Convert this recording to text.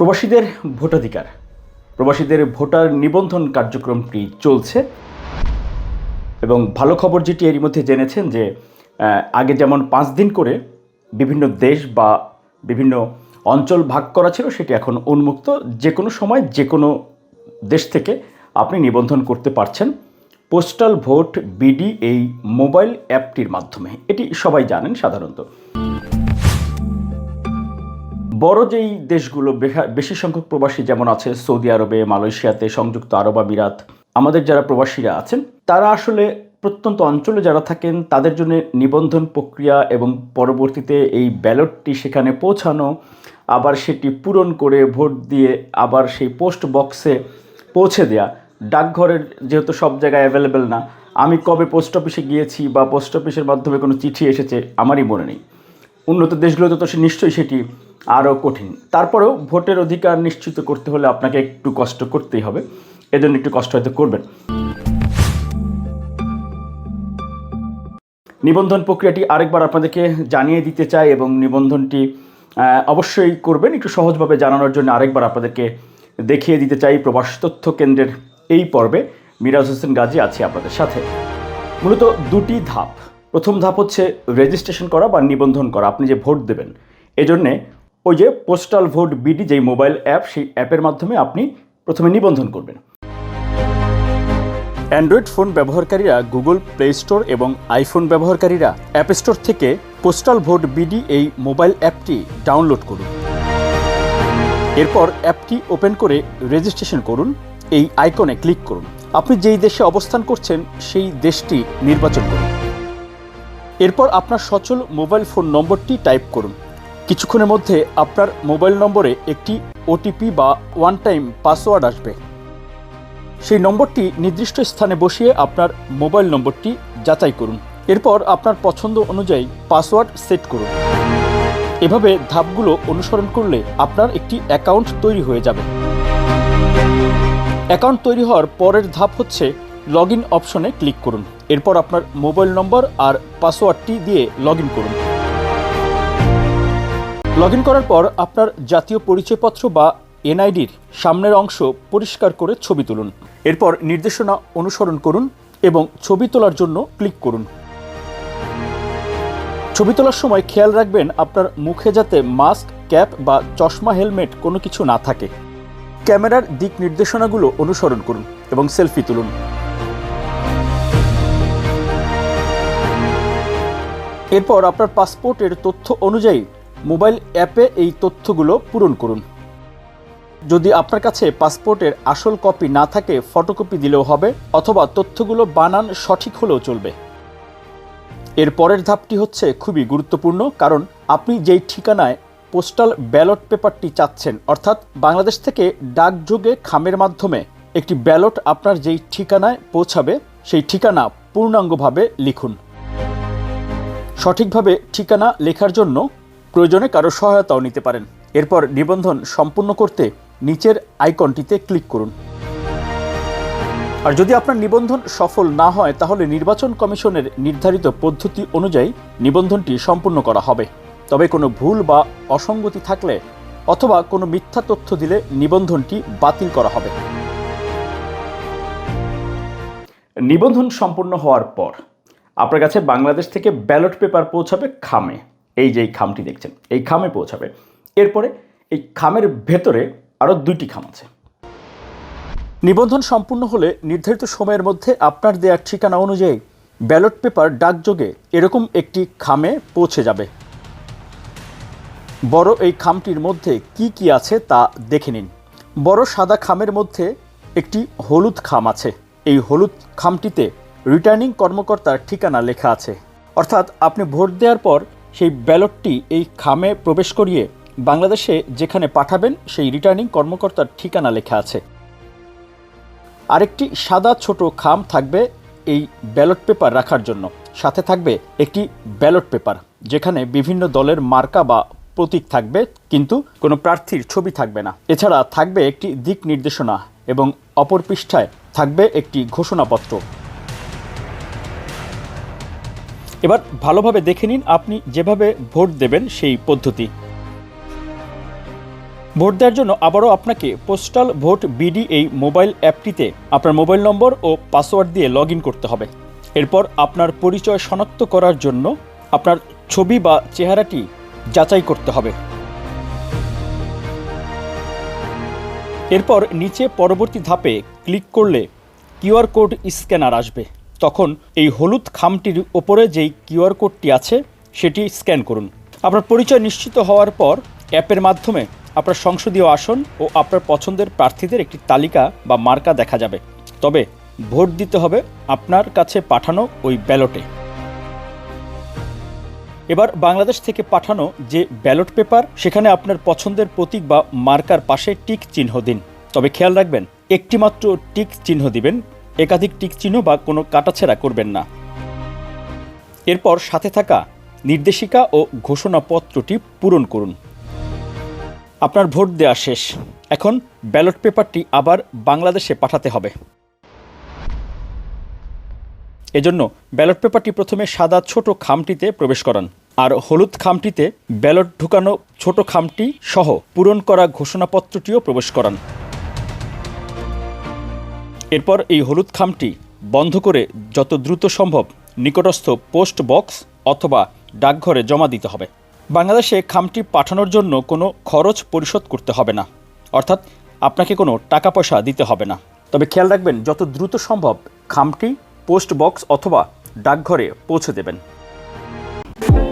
প্রবাসীদের ভোটাধিকার। প্রবাসীদের ভোটার নিবন্ধন কার্যক্রমটি চলছে এবং ভালো খবর যেটি এরই মধ্যে জেনেছেন যে আগে যেমন পাঁচ দিন করে বিভিন্ন দেশ বা বিভিন্ন অঞ্চল ভাগ করা ছিল, সেটি এখন উন্মুক্ত। যে কোনো সময় যে কোনো দেশ থেকে আপনি নিবন্ধন করতে পারছেন। পোস্টাল ভোট, বিডি এই মোবাইল অ্যাপটির মাধ্যমে। এটি সবাই জানেন সাধারণত। বড় যেই দেশগুলো বেশি সংখ্যক প্রবাসী যেমন আছে সৌদি আরবে, মালয়েশিয়াতে সংযুক্ত আরব আমিরাত, আমাদের যারা প্রবাসীরা আছেন, তারা আসলে প্রত্যন্ত অঞ্চলে যারা থাকেন, তাদের জন্য নিবন্ধন প্রক্রিয়া এবং পরবর্তীতে এই ব্যালটটি সেখানে পৌঁছানো, আবার সেটি পূরণ করে ভোট দিয়ে আবার সেই পোস্ট বক্সে পৌঁছে দেয়া। ডাকঘরের যেহেতু সব জায়গায় অ্যাভেলেবেল না, আমি কবে পোস্ট অফিসে গিয়েছি বা পোস্ট অফিসের মাধ্যমে কোনো চিঠি এসেছে, আমারই মনে নেই। উন্নত দেশগুলোতে তো সে নিশ্চয়ই সেটি আরও কঠিন। তারপরেও ভোটের অধিকার নিশ্চিত করতে হলে আপনাকে একটু কষ্ট করতেই হবে। এজন্য একটু কষ্ট হয়তো করবেন। নিবন্ধন প্রক্রিয়াটি আরেকবার আপনাদেরকে জানিয়ে দিতে চাই এবং নিবন্ধনটি অবশ্যই করবেন। একটু সহজভাবে জানানোর জন্য আরেকবার আপনাদেরকে দেখিয়ে দিতে চাই প্রবাস তথ্য কেন্দ্রের এই পর্বে। মিরাজ হোসেন গাজী, আছে আপনাদের সাথে। মূলত দুটি ধাপ। প্রথম ধাপ হচ্ছে রেজিস্ট্রেশন করা বা নিবন্ধন করা, আপনি যে ভোট দেবেন। এজন্যে ওই যে পোস্টাল ভোট বিডি যেই মোবাইল অ্যাপ সেই অ্যাপের মাধ্যমে আপনি প্রথমে নিবন্ধন করবেন। অ্যান্ড্রয়েড ফোন ব্যবহারকারীরা গুগল প্লে স্টোর এবং আইফোন ব্যবহারকারীরা অ্যাপ স্টোর থেকে পোস্টাল ভোট বিডি এই মোবাইল অ্যাপটি ডাউনলোড করুন। এরপর অ্যাপটি ওপেন করে রেজিস্ট্রেশন করুন, এই আইকনে ক্লিক করুন। আপনি যেই দেশে অবস্থান করছেন, সেই দেশটি নির্বাচন করুন। এরপর আপনার সচল মোবাইল ফোন নম্বরটি টাইপ করুন। কিছুক্ষণের মধ্যে আপনার মোবাইল নম্বরে একটি ওটিপি বা ওয়ান টাইম পাসওয়ার্ড আসবে। সেই নম্বরটি নির্দিষ্ট স্থানে বসিয়ে আপনার মোবাইল নম্বরটি যাচাই করুন। এরপর আপনার পছন্দ অনুযায়ী পাসওয়ার্ড সেট করুন। এভাবে ধাপগুলো অনুসরণ করলে আপনার একটি অ্যাকাউন্ট তৈরি হয়ে যাবে। অ্যাকাউন্ট তৈরি হওয়ার পরের ধাপ হচ্ছে লগ ইন অপশনে ক্লিক করুন। এরপর আপনার মোবাইল নম্বর আর পাসওয়ার্ডটি দিয়ে লগ করুন। লগ করার পর আপনার জাতীয় পরিচয়পত্র বা এনআইডির সামনের অংশ পরিষ্কার করে ছবি তুলুন। এরপর নির্দেশনা অনুসরণ করুন এবং ছবি তোলার জন্য ক্লিক করুন। ছবি তোলার সময় খেয়াল রাখবেন আপনার মুখে যাতে মাস্ক ক্যাপ বা চশমা হেলমেট কোনো কিছু না থাকে। ক্যামেরার দিক নির্দেশনাগুলো অনুসরণ করুন এবং সেলফি তুলুন। এরপর আপনার পাসপোর্টের তথ্য অনুযায়ী মোবাইল অ্যাপে এই তথ্যগুলো পূরণ করুন। যদি আপনার কাছে পাসপোর্টের আসল কপি না থাকে, ফটোকপি দিলেও হবে অথবা তথ্যগুলো বানান সঠিক হলেও চলবে। এর পরের ধাপটি হচ্ছে খুবই গুরুত্বপূর্ণ, কারণ আপনি যেই ঠিকানায় পোস্টাল ব্যালট পেপারটি চাচ্ছেন, অর্থাৎ বাংলাদেশ থেকে ডাকযোগে খামের মাধ্যমে একটি ব্যালট আপনার যেই ঠিকানায় পৌঁছাবে, সেই ঠিকানা পূর্ণাঙ্গভাবে লিখুন। সঠিকভাবে ঠিকানা লেখার জন্য প্রয়োজনে কারও সহায়তাও নিতে পারেন। এরপর নিবন্ধন সম্পূর্ণ করতে নিচের আইকনটিতে ক্লিক করুন। আর যদি আপনার নিবন্ধন সফল না হয়, তাহলে নির্বাচন কমিশনের নির্ধারিত পদ্ধতি অনুযায়ী নিবন্ধনটি সম্পূর্ণ করা হবে। তবে কোনো ভুল বা অসঙ্গতি থাকলে অথবা কোনো মিথ্যা তথ্য দিলে নিবন্ধনটি বাতিল করা হবে। নিবন্ধন সম্পূর্ণ হওয়ার পর আপনার কাছে বাংলাদেশ থেকে ব্যালট পেপার পৌঁছাবে খামে। এই যে এই খামটি দেখছেন, এই খামে পৌঁছাবে। এরপরে এই খামের ভেতরে আরও দুইটি খাম আছে। নিবন্ধন সম্পূর্ণ হলে নির্ধারিত সময়ের মধ্যে আপনার দেওয়ার ঠিকানা অনুযায়ী ব্যালট পেপার ডাকযোগে এরকম একটি খামে পৌঁছে যাবে। বড় এই খামটির মধ্যে কি কি আছে তা দেখে নিন। বড় সাদা খামের মধ্যে একটি হলুদ খাম আছে। এই হলুদ খামটিতে রিটার্নিং কর্মকর্তার ঠিকানা লেখা আছে। অর্থাৎ আপনি ভোট দেওয়ার পর সেই ব্যালটটি এই খামে প্রবেশ করিয়ে বাংলাদেশে যেখানে পাঠাবেন সেই রিটার্নিং কর্মকর্তার ঠিকানা লেখা আছে। আরেকটি সাদা ছোট খাম থাকবে এই ব্যালট পেপার রাখার জন্য। সাথে থাকবে একটি ব্যালট পেপার, যেখানে বিভিন্ন দলের মার্কা বা প্রতীক থাকবে, কিন্তু কোনো প্রার্থীর ছবি থাকবে না। এছাড়া থাকবে একটি দিক নির্দেশনা এবং অপর পৃষ্ঠায় থাকবে একটি ঘোষণাপত্র। এবার ভালোভাবে দেখে নিন আপনি যেভাবে ভোট দেবেন সেই পদ্ধতি। ভোট দেওয়ার জন্য আবারও আপনাকে পোস্টাল ভোট বিডি এই মোবাইল অ্যাপটিতে আপনার মোবাইল নম্বর ও পাসওয়ার্ড দিয়ে লগ করতে হবে। এরপর আপনার পরিচয় শনাক্ত করার জন্য আপনার ছবি বা চেহারাটি যাচাই করতে হবে। এরপর নিচে পরবর্তী ধাপে ক্লিক করলে কিউআর কোড স্ক্যানার আসবে। তখন এই হলুদ খামটির ওপরে যেই কিউআর কোডটি আছে, সেটি স্ক্যান করুন। আপনার পরিচয় নিশ্চিত হওয়ার পর অ্যাপের মাধ্যমে আপনার সংসদীয় আসন ও আপনার পছন্দের প্রার্থীদের একটি তালিকা বা মার্কা দেখা যাবে। তবে ভোট দিতে হবে আপনার কাছে পাঠানো ওই ব্যালটে। এবার বাংলাদেশ থেকে পাঠানো যে ব্যালট পেপার, সেখানে আপনার পছন্দের প্রতীক বা মার্কার পাশে টিক চিহ্ন দিন। তবে খেয়াল রাখবেন, একটিমাত্র টিক চিহ্ন দিবেন একাধিক টিক চিহ্ন বা কোনো কাটাছেড়া করবেন না। এরপর সাথে থাকা নির্দেশিকা ও ঘোষণাপত্রটি পূরণ করুন। আপনার ভোট দেওয়া শেষ। এখন ব্যালট পেপারটি আবার বাংলাদেশে পাঠাতে হবে। এজন্য ব্যালট পেপারটি প্রথমে সাদা ছোট খামটিতে প্রবেশ করান আর হলুদ খামটিতে ব্যালট ঢুকানো ছোট খামটি সহ পূরণ করা ঘোষণাপত্রটিও প্রবেশ করান। এরপর এই হলুদ খামটি বন্ধ করে যত দ্রুত সম্ভব নিকটস্থ পোস্ট বক্স অথবা ডাকঘরে জমা দিতে হবে। বাংলাদেশে খামটি পাঠানোর জন্য কোনো খরচ পরিশোধ করতে হবে না। অর্থাৎ আপনাকে কোনো টাকা পয়সা দিতে হবে না। তবে খেয়াল রাখবেন, যত দ্রুত সম্ভব খামটি পোস্ট বক্স অথবা ডাকঘরে পৌঁছে দেবেন।